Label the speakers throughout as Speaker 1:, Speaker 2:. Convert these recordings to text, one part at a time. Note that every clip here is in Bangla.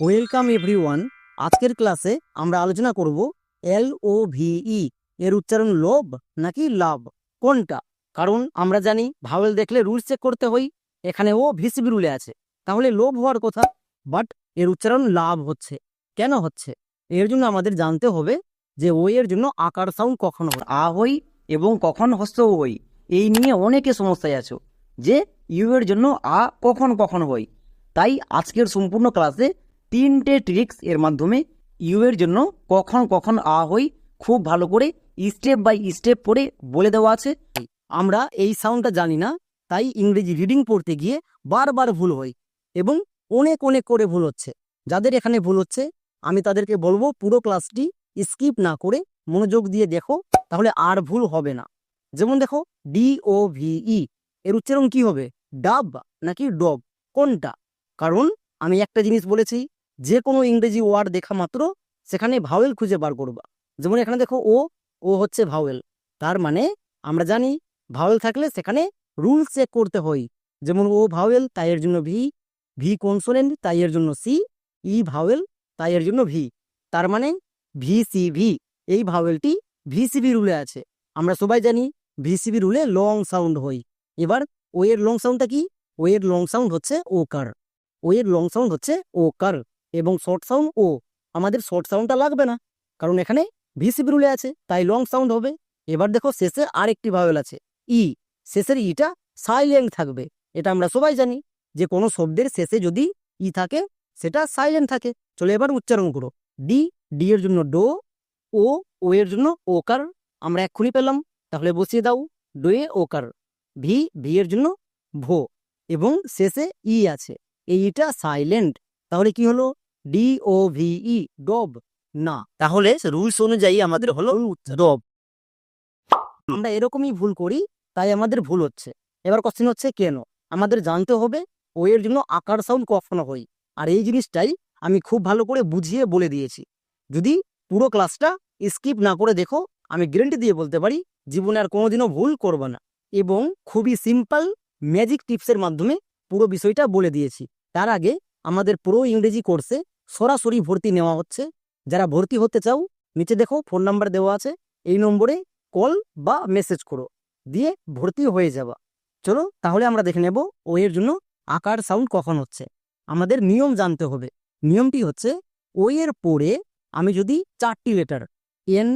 Speaker 1: ওয়েলকাম এভরিওয়ান আজকের ক্লাসে আমরা আলোচনা করব এল ও ভিই এর উচ্চারণ লোভ নাকি লাভ? কোনটা? কারণ আমরা জানি ভাওয়েল দেখলে রুলস চেক করতে হই এখানে ও ভিসিবি রুলে আছে। তাহলে লোভ হওয়ার কথা বাট এর উচ্চারণ লাভ হচ্ছে। কেন হচ্ছে? এর জন্য আমাদের জানতে হবে যে ও এর জন্য আকার সাউন্ড কখন
Speaker 2: আ হই এবং কখন হস্ত হই? এই নিয়ে অনেকে সমস্যায় আছো যে, ইউ এর জন্য আ কখন কখন হই? তাই আজকের সম্পূর্ণ ক্লাসে তিনটে ট্রিক্স এর মাধ্যমে ইউ এর জন্য কখন কখন আ হই খুব ভালো করে স্টেপ বাই স্টেপ করে বলে দেওয়া আছে।
Speaker 1: আমরা এই সাউন্ডটা জানি না, তাই ইংরেজি রিডিং পড়তে গিয়ে বারবার ভুল হয় এবং অনেক অনেক করে ভুল হচ্ছে। যাদের এখানে ভুল হচ্ছে, আমি তাদেরকে বলব পুরো ক্লাসটি স্কিপ না করে মনোযোগ দিয়ে দেখো, তাহলে আর ভুল হবে না। যেমন দেখো ডি ও ভিই এর উচ্চারণ কি হবে? ডাব নাকি ডব? কোনটা? কারণ আমি একটা জিনিস বলেছি যে কোনো ইংরেজি ওয়ার্ড দেখা মাত্র সেখানে ভাওয়েল খুঁজে বার করবা। যেমন এখানে দেখো ও ও হচ্ছে ভাওয়েল তার মানে আমরা জানি ভাওয়েল থাকলে সেখানে রুলস চেক করতে হয়। যেমন ও ভাওয়েল তাই এর জন্য ভি ভি কনসোনেন্ট তাই এর জন্য সি, ই ভাওয়েল তাই এর জন্য ভি, তার মানে ভি, সি, ভি, এই ভাওয়েলটি ভিসিবি রুলে আছে। আমরা সবাই জানি ভিসিবি রুলে লং সাউন্ড হয়। এবার ও এর লং সাউন্ডটা কি? ও এর লং সাউন্ড হচ্ছে ও কার। ও এর লং সাউন্ড হচ্ছে ও কার। এবং শর্ট সাউন্ড ও, আমাদের শর্ট সাউন্ডটা লাগবে না। কারণ এখানে ভিসিবি রুলে আছে, তাই লং সাউন্ড হবে। এবার দেখো শেষে আরেকটি ভাওয়েল আছে ই শেষের ইটা সাইলেন্ট থাকবে। এটা আমরা সবাই জানি যে কোনো শব্দের শেষে যদি ই থাকে, সেটা সাইলেন্ট থাকে। চলো এবার উচ্চারণ করো। ডি ডি এর জন্য ডো ও ও এর জন্য ওকার আমরা এক্ষুনি পেলাম। তাহলে বসিয়ে দাও ডোয়ে ওকার ভি ভি এর জন্য ভো এবং শেষে ই আছে, এই ইটা সাইলেন্ট তাহলে কি হলো? ডি ও ভি ই ডব না
Speaker 2: তাহলে রুলস অনুযায়ী আমাদের হলো ডব
Speaker 1: আমরা এরকমই ভুল করি তাই আমাদের ভুল হচ্ছে। এবার কোশ্চেন হচ্ছে কেন? আমাদের জানতে হবে ও এর জন্য আকার সাউন্ড কখনো হই আর এই জিনিসটাই আমি খুব ভালো করে বুঝিয়ে বলে দিয়েছি। যদি পুরো ক্লাসটা স্কিপ না করে দেখো আমি গ্যারেন্টি দিয়ে বলতে পারি জীবনে আর কোনোদিনও ভুল করবে না। এবং খুবই সিম্পল ম্যাজিক টিপসের মাধ্যমে পুরো বিষয়টা বলে দিয়েছি। তার আগে আমাদের পুরো ইংরেজি কোর্সে সরাসরি ভর্তি নেওয়া হচ্ছে। যারা ভর্তি হতে চাও, নিচে দেখো ফোন নাম্বার দেওয়া আছে। এই নম্বরে কল বা মেসেজ করো। দিয়ে ভর্তি হয়ে যাবা। চলো তাহলে আমরা দেখে নেব ও এর জন্য আকার সাউন্ড কখন হচ্ছে। আমাদের নিয়ম জানতে হবে। নিয়মটি হচ্ছে ও এর পরে আমি যদি চারটি লেটার এন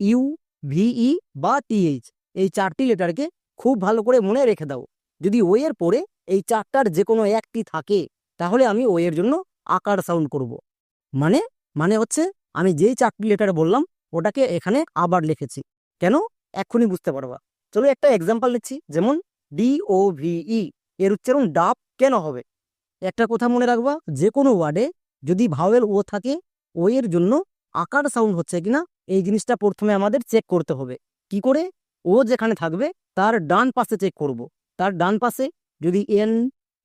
Speaker 1: ইউ ভিই বা টিএইচ এই চারটি লেটারকে খুব ভালো করে মনে রেখে দাও। যদি ও এর পরে এই চারটার যে কোনো একটি থাকে, তাহলে আমি ও এর জন্য আকার সাউন্ড করব। মানে মানে হচ্ছে আমি যেই চারটি লেটার বললাম, ওটাকে এখানে আবার লিখেছি। কেন? এক্ষুনি বুঝতে পারবা। চলো একটা এক্সাম্পল নিচ্ছি। যেমন ডি ও ভিই এর উচ্চারণ ডাব কেন হবে? একটা কথা মনে রাখবা যে কোনো ওয়ার্ডে যদি ভাওয়েল ও থাকে ও এর জন্য আকার সাউন্ড হচ্ছে কিনা, এই জিনিসটা প্রথমে আমাদের চেক করতে হবে। কি করে? ও যেখানে থাকবে, তার ডান পাশে চেক করব। তার ডান পাশে যদি এন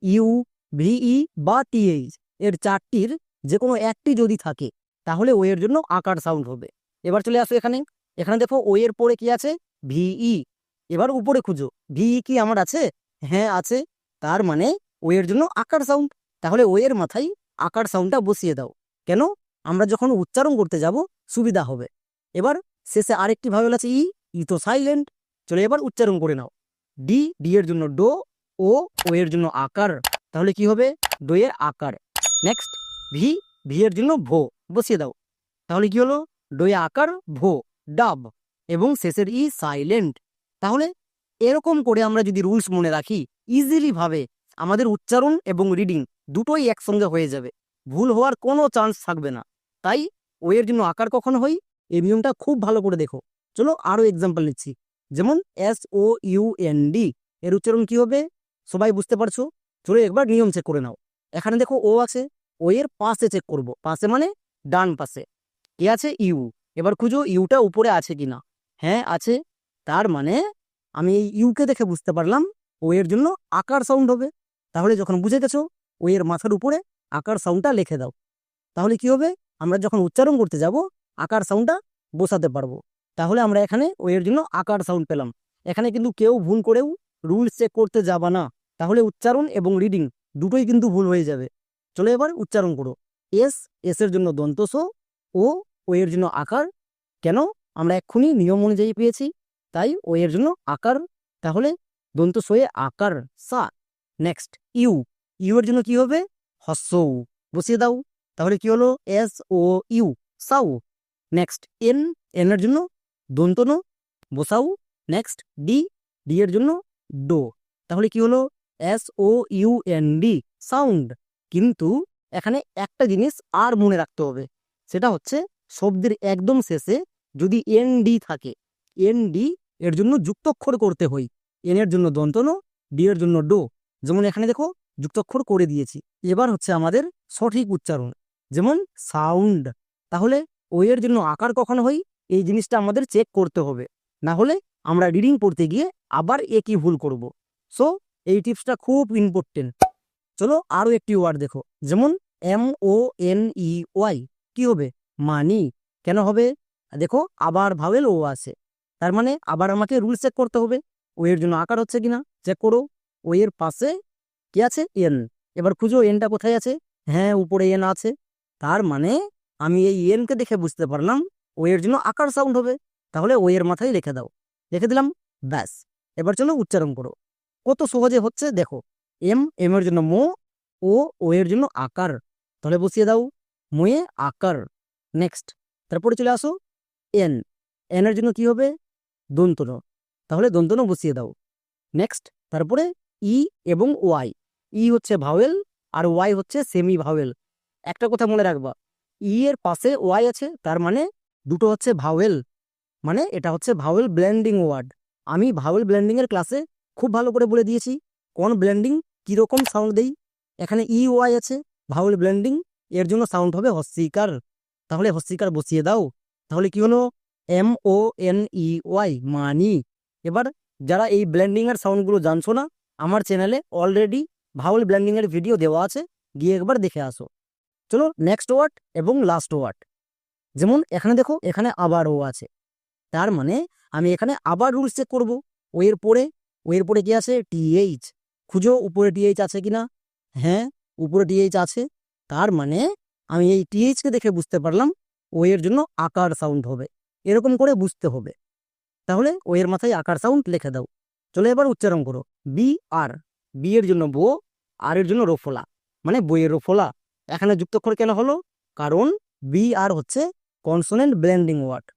Speaker 1: ইউ ভিই বা টিএইচ এর চারটির যে কোনো একটি যদি থাকে, তাহলে ও এর জন্য আকার সাউন্ড হবে। এবার চলে আসো এখানে। এখানে দেখো ও এর পরে কি আছে? ভিই এবার উপরে খুঁজো। ভিই কি আমার আছে? হ্যাঁ আছে। তার মানে ও এর জন্য আকার সাউন্ড তাহলে ও এর মাথায় আকার সাউন্ডটা বসিয়ে দাও। কেন? আমরা যখন উচ্চারণ করতে যাব, সুবিধা হবে। এবার শেষে আরেকটি ভাবেল আছে ই ই তো সাইলেন্ট চলে এবার উচ্চারণ করে নাও। ডি ডি এর জন্য ডো ও ও এর জন্য আকার। তাহলে কি হবে? ডো এর আকার। নেক্সট ভি ভি এর জন্য ভো, বসিয়ে দাও। তাহলে কি হলো? ডোয়া আকার, ভো, ডাব এবং শেষের ই সাইলেন্ট তাহলে এরকম করে আমরা যদি রুলস মনে রাখি ইজিলি ভাবে আমাদের উচ্চারণ এবং রিডিং দুটোই একসঙ্গে হয়ে যাবে। ভুল হওয়ার কোনো চান্স থাকবে না। তাই ও এর জন্য আকার কখন হই? এই নিয়মটা খুব ভালো করে দেখো। চলো আরও এক্সাম্পল নিচ্ছি। যেমন S O U N D এর উচ্চারণ কি হবে? সবাই বুঝতে পারছ? চলো একবার নিয়ম চেক করে নাও। এখানে দেখো ও আছে ও এর পাশে চেক করব। পাশে মানে ডান পাশে। কি আছে? ইউ এবার খুঁজো ইউটা উপরে আছে কিনা। হ্যাঁ আছে। তার মানে আমি এই ইউকে দেখে বুঝতে পারলাম ও এর জন্য আকার সাউন্ড হবে। তাহলে যখন বুঝে গেছো ও এর মাথার উপরে আকার সাউন্ডটা লিখে দাও। তাহলে কি হবে? আমরা যখন উচ্চারণ করতে যাব, আকার সাউন্ডটা বসাতে পারব। তাহলে আমরা এখানে ও এর জন্য আকার সাউন্ড পেলাম। এখানে কিন্তু কেউ ভুল করেও রুলস চেক করতে যাবা না। তাহলে উচ্চারণ এবং রিডিং দুটোই কিন্তু ভুল হয়ে যাবে। চলো এবার উচ্চারণ করো। এস এস এর জন্য দন্তস ও ও এর জন্য আকার। কেন? আমরা এক্ষুনি নিয়ম অনুযায়ী পেয়েছি। তাই ও এর জন্য আকার। তাহলে দন্ত সয়ে আকার সা। Next you. ইউ এর জন্য কি হবে? হস্যৌ। বসিয়ে দাও। তাহলে কি হলো? S O U. Sau next N N এর জন্য দন্তন বসাও। নেক্সট ডি ডি এর জন্য ডো। তাহলে কি হলো? S O U N D sound কিন্তু এখানে একটা জিনিস আর মনে রাখতে হবে। সেটা হচ্ছে শব্দের একদম শেষে যদি এন ডি থাকে এন ডি এর জন্য যুক্তক্ষর করতে হয়। এন এর জন্য দন্তন ডি এর জন্য ডো। যেমন এখানে দেখো, যুক্তক্ষর করে দিয়েছি। এবার হচ্ছে আমাদের সঠিক উচ্চারণ। যেমন সাউন্ড তাহলে ও এর জন্য আকার কখন হয়? এই জিনিসটা আমাদের চেক করতে হবে। না হলে আমরা রিডিং পড়তে গিয়ে আবার একই ভুল করব। সো এই টিপসটা খুব ইম্পর্টেন্ট চলো আরও একটি ওয়ার্ড দেখো, যেমন M O N E Y কি হবে? মানি কেন হবে? দেখো, আবার ভাবেল ও আছে, তার মানে আবার আমাকে রুল চেক করতে হবে ও এর জন্য আকার হচ্ছে কিনা চেক করো ও এর পাশে কি আছে? এন এবার খুঁজো এনটা কোথায় আছে? হ্যাঁ উপরে এন আছে, তার মানে আমি এই এনকে দেখে বুঝতে পারলাম ও এর জন্য আকার সাউন্ড হবে, তাহলে ও এর মাথায় লিখে দাও, লিখে দিলাম, ব্যাস, এবার চলো উচ্চারণ করো কত সহজে হচ্ছে? দেখো এম এম এর জন্য মো ও ও এর জন্য আকার। তাহলে বসিয়ে দাও মোয়ে আকার। নেক্সট তারপরে চলে আসো এন এন এর জন্য কি হবে? দন্তন। তাহলে দন্তন বসিয়ে দাও। নেক্সট তারপরে ই এবং ওয়াই ই হচ্ছে ভাওয়েল আর ওয়াই হচ্ছে সেমি ভাওয়েল একটা কথা মনে রাখবা ই এর পাশে ওয়াই আছে, তার মানে দুটো হচ্ছে ভাওয়েল মানে এটা হচ্ছে ভাওয়েল ব্ল্যান্ডিং ওয়ার্ড আমি ভাওয়েল ব্লেন্ডিং এর ক্লাসে খুব ভালো করে বলে দিয়েছি। কোন ব্ল্যান্ডিং কীরকম সাউন্ড দেই? এখানে ই ওয়াই আছে ভাওয়েল ব্ল্যান্ডিং এর জন্য সাউন্ড হবে হস্যিকার তাহলে হস্যিকার বসিয়ে দাও। তাহলে কি হলো? M O N E Y money. এবার যারা এই ব্লেন্ডিং এর সাউন্ডগুলো জানছো না, আমার চ্যানেলে অলরেডি ভাওয়েল ব্লেন্ডিং এর ভিডিও দেওয়া আছে, গিয়ে একবার দেখে আসো। চলো নেক্সট ওয়ার্ড এবং লাস্ট ওয়ার্ড যেমন এখানে দেখো, এখানে আবার ও আছে। তার মানে আমি এখানে আবার রুলস চেক করব। ও এর পরে ও এর পরে কি আছে? টিএইচ খুঁজো, উপরে টিএইচ আছে কিনা? হ্যাঁ উপরে টিএইচ আছে। তার মানে আমি এই টিএইচকে দেখে বুঝতে পারলাম, ও এর জন্য আকার সাউন্ড হবে। এরকম করে বুঝতে হবে। তাহলে ও এর মাথায় আকার সাউন্ড লিখে দাও। চলো এবার উচ্চারণ করো। বি আর বি এর জন্য বো আর এর জন্য রোফলা। মানে বইয়ের রোফলা। এখানে যুক্তক্ষর কেন হলো? কারণ বি আর হচ্ছে consonant blending word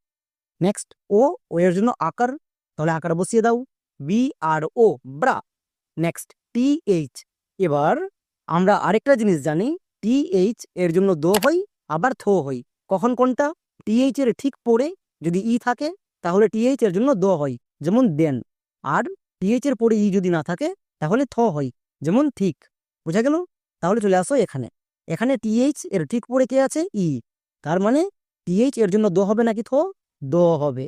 Speaker 1: next O O এর জন্য আকার। তাহলে আকার বসিয়ে দাও। বি আর ও ব্রা নেক্সট টি এইচ এবার আমরা আরেকটা জিনিস জানি টি এইচ এর জন্য দো হই, আবার থো হই। কখন কোনটা? টি এইচ এর ঠিক পরে যদি ই থাকে, তাহলে টি এইচ এর জন্য দো হয় যেমন দেন। আর টি এইচ এর পরে ই যদি না থাকে, তাহলে থ হয় যেমন ঠিক। বোঝা গেল? তাহলে চলে আসো এখানে। এখানে টিএইচ এর ঠিক পরে কে আছে? ই তার মানে টিএইচ এর জন্য দো হবে নাকি থো? দ হবে।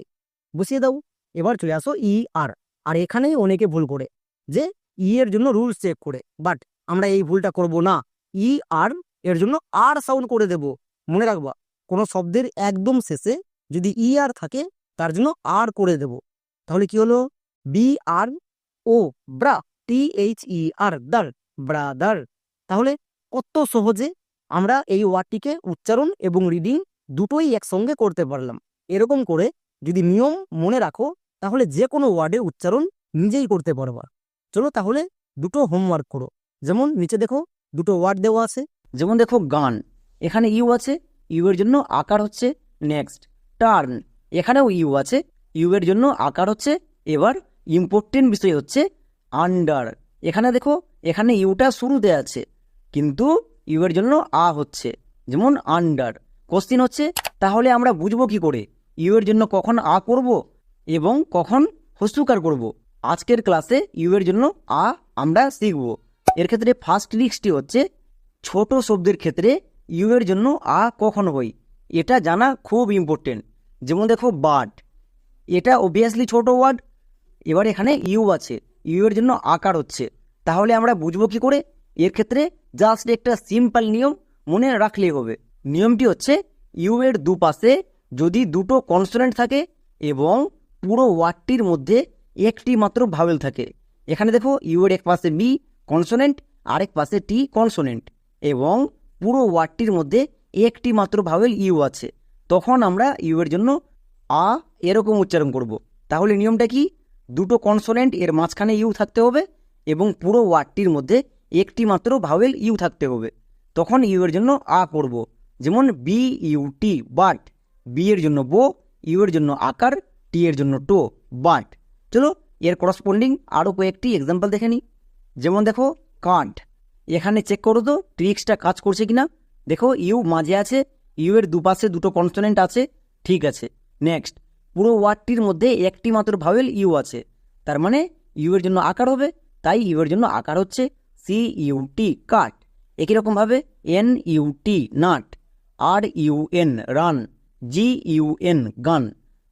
Speaker 1: বসিয়ে দাও। এবার চলে আসো ই আর আর এখানেই অনেকে ভুল করে, যে ই এর জন্য রুলস চেক করে বাট আমরা এই ভুলটা করব না। ই আর এর জন্য আর সাউন্ড করে দেব। মনে রাখবা, কোনো শব্দের একদম শেষে যদি ই আর থাকে, তার জন্য আর করে দেব। তাহলে কি হলো? বি আর ও ব্রা টি এইচ ই আর দার ব্রাদার তাহলে কত সহজে আমরা এই ওয়ার্ডটিকে উচ্চারণ এবং রিডিং দুটোই একসঙ্গে করতে পারলাম। এরকম করে যদি নিয়ম মনে রাখো তাহলে যে কোনো ওয়ার্ডের উচ্চারণ নিজেই করতে পারবা। চলো তাহলে দুটো হোমওয়ার্ক করো। যেমন নিচে দেখো, দুটো ওয়ার্ড দেওয়া আছে।
Speaker 2: যেমন দেখো, গান। এখানে ইউ আছে, ইউ এর জন্য আকার হচ্ছে নেক্সট টার্ন এখানেও ইউ আছে, ইউ এর জন্য আকার হচ্ছে এবার ইম্পর্টেন্ট বিষয় হচ্ছে আন্ডার এখানে দেখো, এখানে ইউটা শুরুতে আছে, কিন্তু ইউ এর জন্য আ হচ্ছে। যেমন আন্ডার কোশ্চিন হচ্ছে, তাহলে আমরা বুঝব কি করে? ইউ এর জন্য কখন আ করব? এবং কখন হস্তুকার করব। আজকের ক্লাসে ইউ এর জন্য আ আমরা শিখব। এর ক্ষেত্রে ফার্স্ট রিক্সটি হচ্ছে ছোট শব্দের ক্ষেত্রে ইউ এর জন্য আ কখন হই এটা জানা খুব ইম্পর্টেন্ট যেমন দেখো বার্ড এটা অবভিয়াসলি ছোট ওয়ার্ড এবার এখানে ইউ আছে। ইউ এর জন্য আকার হচ্ছে। তাহলে আমরা বুঝব কি করে? এর ক্ষেত্রে জাস্ট একটা সিম্পল নিয়ম মনে রাখলেই হবে। নিয়মটি হচ্ছে ইউ এর দুপাশে যদি দুটো কনসোনেন্ট থাকে এবং পুরো ওয়ার্ডটির মধ্যে একটি মাত্র ভাওয়েল থাকে এখানে দেখো, ইউ এর এক পাশে বি কনসোনেন্ট, আরেক পাশে টি কনসোনেন্ট এবং পুরো ওয়ার্ডটির মধ্যে একটি মাত্র ভাওয়েল ইউ আছে তখন আমরা ইউ এর জন্য আ এরকম উচ্চারণ করব। তাহলে নিয়মটা কি দুটো কনসোনেন্ট এর মাঝখানে ইউ থাকতে হবে এবং পুরো ওয়ার্ডটির মধ্যে একটি মাত্র ভাওয়েল ইউ থাকতে হবে তখন ইউ এর জন্য আ করব। যেমন B U T but B এর জন্য বো, ইউ এর জন্য আকার টি এর জন্য টো বাট চলো, এর করসপন্ডিং আরও কয়েকটি এক্সাম্পল দেখে নিই। যেমন দেখো কান্ট এখানে চেক করো তো ট্রিক্সটা কাজ করছে কিনা। দেখো ইউ মাঝে আছে ইউ এর দুপাশে দুটো কনসোনেন্ট আছে, ঠিক আছে। নেক্সট পুরো ওয়ার্ডটির মধ্যে একটি মাত্র ভাওয়েল ইউ আছে। তার মানে ইউ এর জন্য আকার হবে, তাই ইউ এর জন্য আকার হচ্ছে সি ইউ টি কাট একই রকমভাবে N U T nut R U N run G U N gun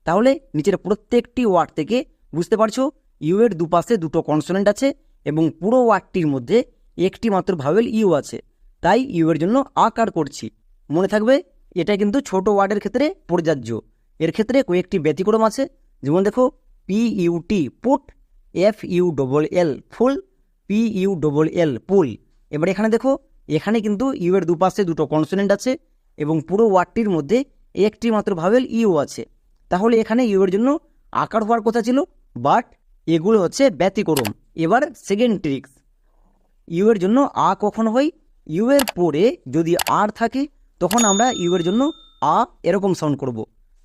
Speaker 2: তাহলে নিচের প্রত্যেকটি ওয়ার্ড থেকে বুঝতে পারছ ইউ এর দুপাশে দুটো কনসোনেন্ট আছে এবং পুরো ওয়ার্ডটির মধ্যে একটি মাত্র ভাওয়েল ইউ আছে। তাই ইউ এর জন্য আকার করছি। মনে থাকবে, এটা কিন্তু ছোট ওয়ার্ডের ক্ষেত্রে প্রযোজ্য। এর ক্ষেত্রে কয়েকটি ব্যতিক্রম আছে। যেমন দেখো P U T put F U double L full P U double L pull এবার এখানে দেখো, এখানে কিন্তু ইউ এর দুপাশে দুটো কনসোনেন্ট আছে এবং পুরো ওয়ার্ডটির মধ্যে একটি মাত্র ভাওয়েল ইউ আছে। তাহলে এখানে ইউ এর জন্য আকার হওয়ার কথা ছিল বাট এগুলো হচ্ছে ব্যতিক্রম। এবার সেকেন্ড ট্রিক্স ইউ এর জন্য আ কখন হয়? ইউ এর পরে যদি আর থাকে, তখন আমরা ইউ এর জন্য আ এরকম সাউন্ড করব।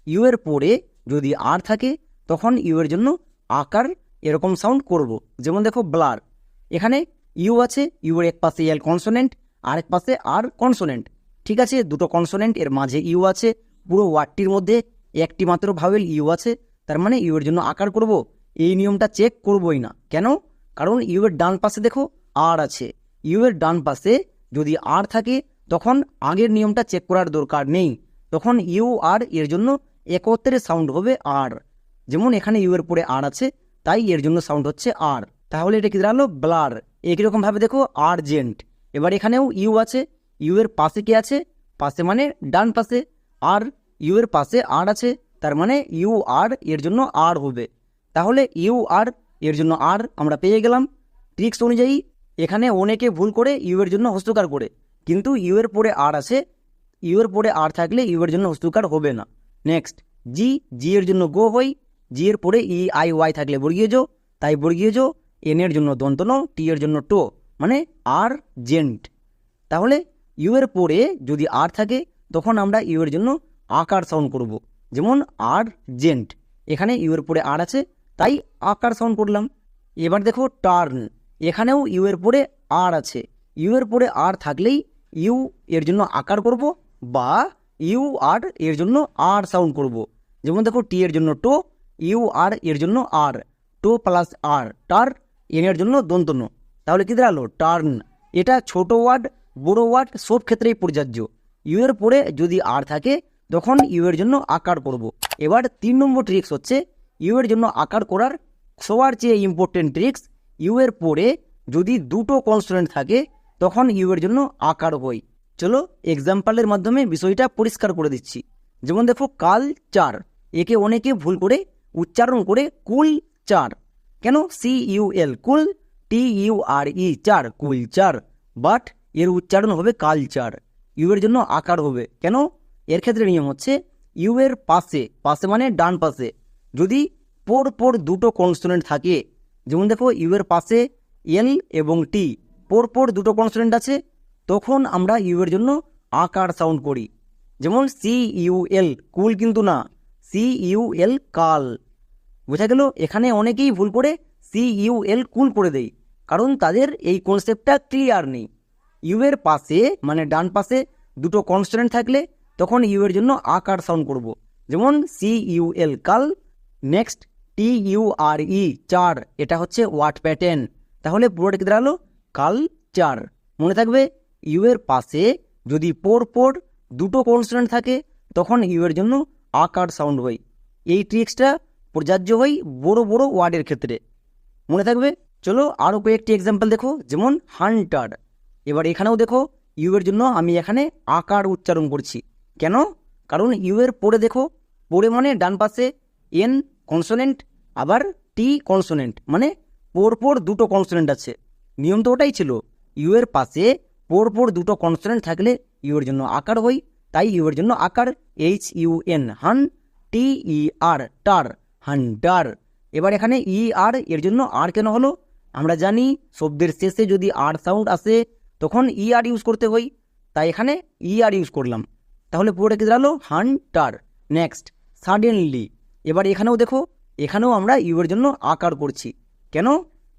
Speaker 2: ইউ এর পরে যদি আর থাকে, তখন ইউ এর জন্য আকার এরকম সাউন্ড করব। যেমন দেখো ব্লার এখানে ইউ আছে ইউ এর এক পাশে এল কনসোনেন্ট আর এক পাশে আর কনসোনেন্ট ঠিক আছে, দুটো কনসোনেন্ট এর মাঝে ইউ আছে, পুরো ওয়ার্ডটির মধ্যে একটি মাত্র ভাওয়েল ইউ আছে, তার মানে ইউ এর জন্য আকার করব, এই নিয়মটা চেক করবই না। কেন? কারণ ইউ এর ডান পাশে দেখো আর আছে। ইউ এর ডান পাশে যদি আর থাকে, তখন আগের নিয়মটা চেক করার দরকার নেই। তখন ইউ আর এর জন্য একত্রে সাউন্ড হবে আর। যেমন এখানে ইউ এর পরে আর আছে, তাই এর জন্য সাউন্ড হচ্ছে আর। তাহলে এটা কি দাঁড়াল? ব্লার। একই রকমভাবে দেখো আর্জেন্ট এবার এখানেও ইউ আছে, ইউ এর পাশে কি আছে? পাশে মানে ডান পাশে। আর ইউ এর পাশে আর আছে, তার মানে ইউ আর এর জন্য আর হবে। তাহলে ইউ আর এর জন্য আর আমরা পেয়ে গেলাম। ট্রিক্স অনুযায়ী এখানে অনেকে ভুল করে ইউ এর জন্য হস্তকার করে, কিন্তু ইউ এর পরে আর আছে। ইউ এর পরে আর থাকলে ইউ এর জন্য হস্তকার হবে না। নেক্সট জি জি এর জন্য গো হই জি এর পরে ই আই ওয়াই থাকলে বর্গীয় তাই বর্গীয় জো এন এর জন্য দন্তন টি এর জন্য টো মানে আর জেন্ট তাহলে ইউ এর পরে যদি আর থাকে, তখন আমরা ইউ এর জন্য আকার সাউন্ড করব। যেমন আর জেন্ট এখানে ইউ এর পরে আর আছে, তাই আকার সাউন্ড করলাম। এবার দেখো টার্ন এখানেও ইউ এর পরে আর আছে। ইউ এর পরে আর থাকলেই ইউ এর জন্য আকার করব বা ইউ আর এর জন্য আর সাউন্ড করব। যেমন দেখো টি এর জন্য টো ইউ আর এর জন্য আর টো প্লাস আর টার এন এর জন্য দন্তন্য। তাহলে কি দাঁড়াল? টার্ন এটা ছোট ওয়ার্ড বড় ওয়ার্ড সব ক্ষেত্রেই প্রযোজ্য ইউ এর পরে যদি আর থাকে তখন ইউ এর জন্য আকার করব। এবার তিন নম্বর ট্রিক্স হচ্ছে ইউ এর জন্য আকার করার সবার চেয়ে ইম্পর্টেন্ট ট্রিক্স ইউ এর পরে যদি দুটো কনস্টুডেন্ট থাকে, তখন ইউ এর জন্য আকার হয় চলো এক্সাম্পলের মাধ্যমে বিষয়টা পরিষ্কার করে দিচ্ছি। যেমন দেখো, কাল চার। একে অনেকে ভুল করে উচ্চারণ করে কুল চার। কেন? সি ইউ এল কুল টি ইউ আর ই চার, কুল চার। বাট এর উচ্চারণ হবে কালচার ইউ এর জন্য আকার হবে। কেন? এর ক্ষেত্রে নিয়ম হচ্ছে ইউ এর পাশে পাশে মানে ডান পাশে। যদি পর পর দুটো কনস্টুডেন্ট থাকে, যেমন দেখো ইউ এর পাশে এল এবং টি পর পর দুটো কনস্টুডেন্ট আছে, তখন আমরা ইউ এর জন্য আকার সাউন্ড করি। যেমন সি ইউ এল কুল কিন্তু না সি ইউ এল কাল। বোঝা গেল, এখানে অনেকেই ভুল করে সি ইউ এল কুল করে দেয়, কারণ তাদের এই কনসেপ্টটা ক্লিয়ার নেই। ইউ এর পাশে মানে ডান পাশে দুটো কনস্ট্যান্ট থাকলে তখন ইউ এর জন্য আকার সাউন্ড করব। যেমন সি ইউ এল কাল নেক্সট টি ইউ আর ই চার, এটা হচ্ছে ওয়াট প্যাটার্ন তাহলে পুরোটা কি দাঁড়াল? কাল চার। মনে থাকবে ইউ এর পাশে যদি পর পর দুটো কনস্ট্যান্ট থাকে, তখন ইউ এর জন্য আকার সাউন্ড হয়। এই ট্রিক্সটা প্রযোজ্য হয় বড় বড় ওয়ার্ডের ক্ষেত্রে। মনে থাকবে? চলো আরও কয়েকটি এক্সাম্পল দেখো, যেমন হান্টার এবার এখানেও দেখো ইউ এর জন্য আমি এখানে আকার উচ্চারণ করছি। কেন? কারণ ইউ এর পরে দেখো পরে মানে ডান পাশে এন কনসোনেন্ট, আবার টি কনসোনেন্ট মানে পর পর দুটো কনসোনেন্ট আছে। নিয়ম তো ওটাই ছিল, ইউ এর পাশে পর পর দুটো কনসোনেন্ট থাকলে ইউ এর জন্য আকার হয়, তাই ইউ এর জন্য আকার এইচ ইউ এন, হান, টি ই আর, টার হান্টার এবার এখানে ই আর এর জন্য আর কেন হলো? আমরা জানি শব্দের শেষে যদি আর সাউন্ড আসে, তখন ই আর ইউজ করতে হয়, তাই এখানে ই আর ইউজ করলাম। তাহলে পুরোটা কি দাঁড়াল? হান্টার। নেক্সট। সাডেনলি। এবার এখানেও দেখো, এখানেও আমরা ইউ এর জন্য আকার করছি। কেন?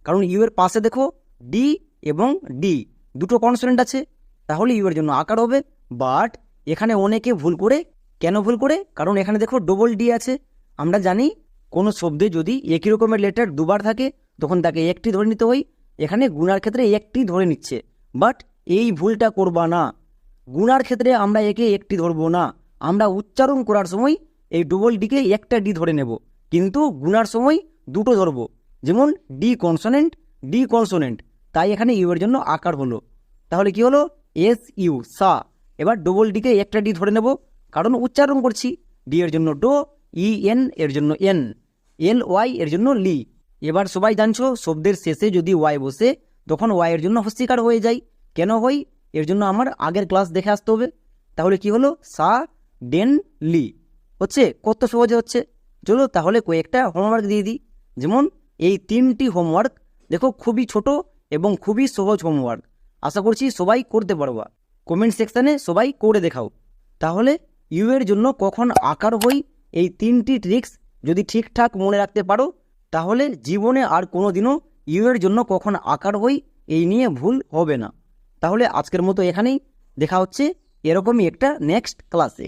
Speaker 2: কারণ ইউ এর পাশে দেখো, ডি এবং ডি। দুটো কনসোনেন্ট আছে, তাহলে ইউ এর জন্য আকার হবে। বাট এখানে অনেকে ভুল করে। কেন ভুল করে? কারণ এখানে দেখো ডবল ডি আছে। আমরা জানি কোনো শব্দে যদি একই রকমের লেটার দুবার থাকে, তখন তাকে একটি ধরে নিতে হয়। এখানে গুণার ক্ষেত্রে একটি ধরে নিচ্ছে। বাট এই ভুলটা করবা না। গুণার ক্ষেত্রে আমরা একে একটি ধরবো না। আমরা উচ্চারণ করার সময় এই ডবল ডিকে একটা ডি ধরে নেব। কিন্তু গুণার সময় দুটো ধরবো। যেমন ডি কনসোনেন্ট ডি কনসোনেন্ট। তাই এখানে ইউ এর জন্য আকার হলো। তাহলে কি হলো? এস, ইউ, সা। এবার ডবল ডিকে একটা ডি ধরে নেব। কারণ উচ্চারণ করছি। ডি এর জন্য ডো, ই, এন এর জন্য এন। এল, ওয়াই এর জন্য লি। এবার সবাই জানছো, শব্দের শেষে যদি ওয়াই বসে, তখন ওয়াই এর জন্য হস্তিকার হয়ে যায়। কেন হয়? এর জন্য আমার আগের ক্লাস দেখে আসতে হবে। তাহলে কি হলো? সা, ডেন, লি। হচ্ছে? কত সহজে হচ্ছে? চলো তাহলে কয়েকটা হোমওয়ার্ক দিয়ে দিই। যেমন, এই তিনটি হোমওয়ার্ক দেখো খুবই ছোট এবং খুবই সহজ হোমওয়ার্ক আশা করছি সবাই করতে পারবা। কমেন্ট সেকশানে সবাই করে দেখাও। তাহলে ইউ এর জন্য কখন আকার হই? এই তিনটি ট্রিক্স যদি ঠিকঠাক মনে রাখতে পারো, তাহলে জীবনে আর কোনো দিনও ইউ এর জন্য কখন আকার হই? এই নিয়ে ভুল হবে না। তাহলে আজকের মতো এখানেই। দেখা হচ্ছে এরকমই একটা নেক্সট ক্লাসে